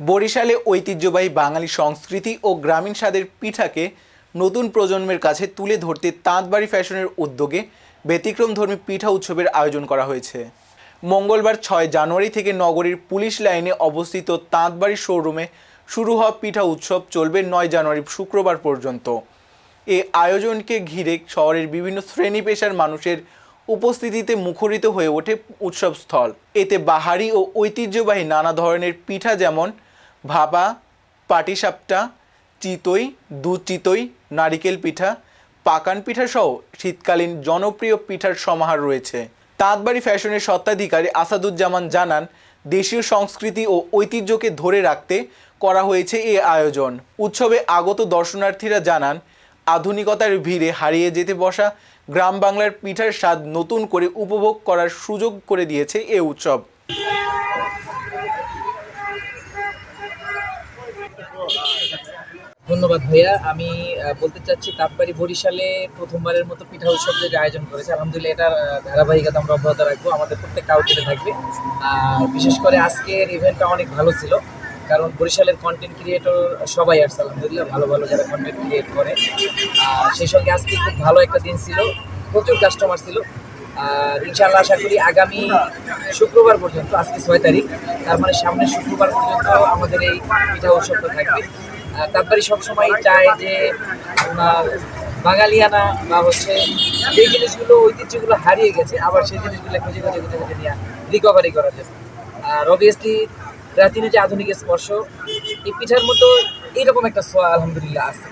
বরিশালে ঐতিহ্যবাহী বাঙালি সংস্কৃতি ও গ্রামীণ স্বাদের পিঠাকে নতুন প্রজন্মের কাছে তুলে ধরতে তাঁতবাড়ি ফ্যাশনের উদ্যোগে ব্যতিক্রমধর্মী পিঠা উৎসবের আয়োজন করা হয়েছে। মঙ্গলবার ছয় জানুয়ারি থেকে নগরীর পুলিশ লাইনে অবস্থিত তাঁতবাড়ি শোরুমে শুরু হওয়া পিঠা উৎসব চলবে নয় জানুয়ারি শুক্রবার পর্যন্ত। এ আয়োজনকে ঘিরে শহরের বিভিন্ন শ্রেণি পেশার মানুষের উপস্থিতিতে মুখরিত হয়ে ওঠে উৎসবস্থল। এতে বাহারি ও ঐতিহ্যবাহী নানা ধরনের পিঠা যেমন ভাপা, পাটিসাপটা, চিতই, দুধ চিতই, নারিকেল পিঠা, পাকান পিঠা সহ শীতকালীন জনপ্রিয় পিঠার সমাহার রয়েছে। তাঁতবাড়ি ফ্যাশনের স্বত্বাধিকারী আসাদুজ্জামান জানান, দেশীয় সংস্কৃতি ও ঐতিহ্যকে ধরে রাখতে করা হয়েছে এই আয়োজন। উৎসবে আগত দর্শনার্থীরা জানান, আধুনিকতার ভিড়ে হারিয়ে যেতে বসা গ্রাম বাংলার পিঠার স্বাদ নতুন করে উপভোগ করার সুযোগ করে দিয়েছে এ উৎসব। ধন্যবাদ ভাইয়া। আমি বলতে চাচ্ছি তাপবাড়ি বরিশালে প্রথমবারের মতো পিঠা উৎসব যেটা আয়োজন করেছে, আলহামদুলিল্লাহ এটার ধারাবাহিকতা আমরা অব্যাহত রাখব। আমাদের প্রত্যেক আউটলেটে থাকবে। আর বিশেষ করে আজকের ইভেন্টটা অনেক ভালো ছিল, কারণ বরিশালের কন্টেন্ট ক্রিয়েটর সবাই আসছে, আলহামদুলিল্লাহ। ভালো ভালো যারা কন্টেন্ট ক্রিয়েট করে। আর সেই সঙ্গে আজকে খুব ভালো একটা দিন ছিল, প্রচুর কাস্টমার ছিল। আর ইনশাআল্লাহ আশা করি আগামী শুক্রবার পর্যন্ত, আজকে ছয় তারিখ, তার মানে সামনের শুক্রবার পর্যন্ত আমাদের এই পিঠা উৎসবটা থাকবে। তারপরে সবসময় চায় যে বাঙালিয়ানা বা হচ্ছে যে জিনিসগুলো, ঐতিহ্যগুলো হারিয়ে গেছে, আবার সেই জিনিসগুলো খুঁজে খুঁজে খুঁজে খুঁজে নিয়ে রিকভারি করার জন্য। আর অবভিয়াসলি প্রাচীন যে আধুনিক স্পর্শ, এই পিঠার মতো এইরকম একটা সোয়া আলহামদুলিল্লাহ আছে।